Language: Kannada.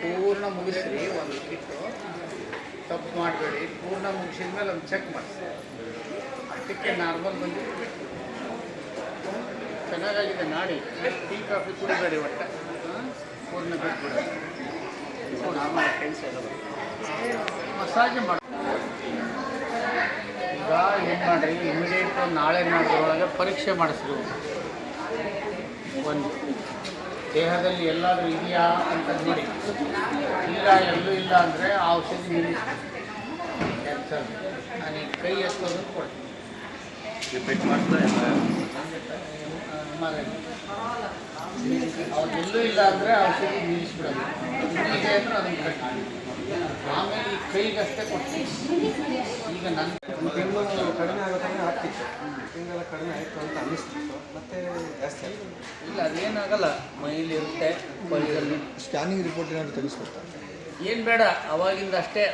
ಪೂರ್ಣ ಮುಗಿಸ್ರಿ ಒಂದು ಕಿಟ್ಟು. ತಪ್ಪು ಮಾಡಬೇಡಿ. ಪೂರ್ಣ ಮುಗಿಸಿದ ಮೇಲೆ ಒಂದು ಚೆಕ್ ಮಾಡಿಸಿ ಅದಕ್ಕೆ ನಾರ್ಮಲ್ ಬಂದು ಬಿಟ್ಟು ಚೆನ್ನಾಗಾಗಿದೆ ನಾಡಿ. ಟೀ, ಕಾಫಿ ಕುಡಿಬೇಡಿ ಒಟ್ಟು? ಪೂರ್ಣ ಬಿಟ್ಬಿಡಿ. ಮಸಾಜ್ ಮಾಡಿ. ಈಗ ಏನು ಮಾಡಿರಿ? ಇಮಿಡಿಯೇಟ್ ನಾಳೆ ಮಾಡಿದ್ರೊಳಗೆ ಪರೀಕ್ಷೆ ಮಾಡಿಸ್ರಿ. ಒಂದು. ದೇಹದಲ್ಲಿ ಎಲ್ಲಾದರೂ ಇದೆಯಾ ಅಂತ ನೋಡಿ. ಇಲ್ಲ ಎಲ್ಲೂ ಇಲ್ಲ ಅಂದರೆ ಆ ಔಷಧಿ ನಿಲ್ಲಿಸಿ ಕ್ಯಾನ್ಸರ್ ನಾನು ಈ ಕೈ ಎತ್ತೋದು ಕೊಡ್ತೀನಿ. ರಿಪೀಟ್ ಮಾಡ್ತಾ ಇಲ್ಲ ಅವ್ರು ಎಲ್ಲೂ ಇಲ್ಲ ಅಂದರೆ ಔಷಧಿ ನಿಲ್ಲಿಸ್ಬಿಡೋದು. ಇದೆ ಅಂದರೆ ಅದನ್ನು ಕಟ್ಟಿ ಆಮೇಲೆ ಈ ಕೈಗಷ್ಟೇ ಕೊಡ್ತೀನಿ. ಈಗ ನನ್ನ ಬೆಂಗಳೂರು ಕಡಿಮೆ ಕಡಿಮೆ ಆಯಿತು ಅಂತ ಅನ್ನಿಸ್ತಿತ್ತು. ಮತ್ತೆ ಜಾಸ್ತಿ ಆಯಿತು. ಇಲ್ಲ ಅದೇನಾಗಲ್ಲ. ಮೈಲಿ ಇರುತ್ತೆ ಸ್ಕ್ಯಾನಿಂಗ್ ರಿಪೋರ್ಟ್ ಏನಾದರೂ ತೆಗೆಸ್ಕೊಡ್ತಾರೆ ಏನು ಬೇಡ ಅವಾಗಿಂದ ಅಷ್ಟೇ.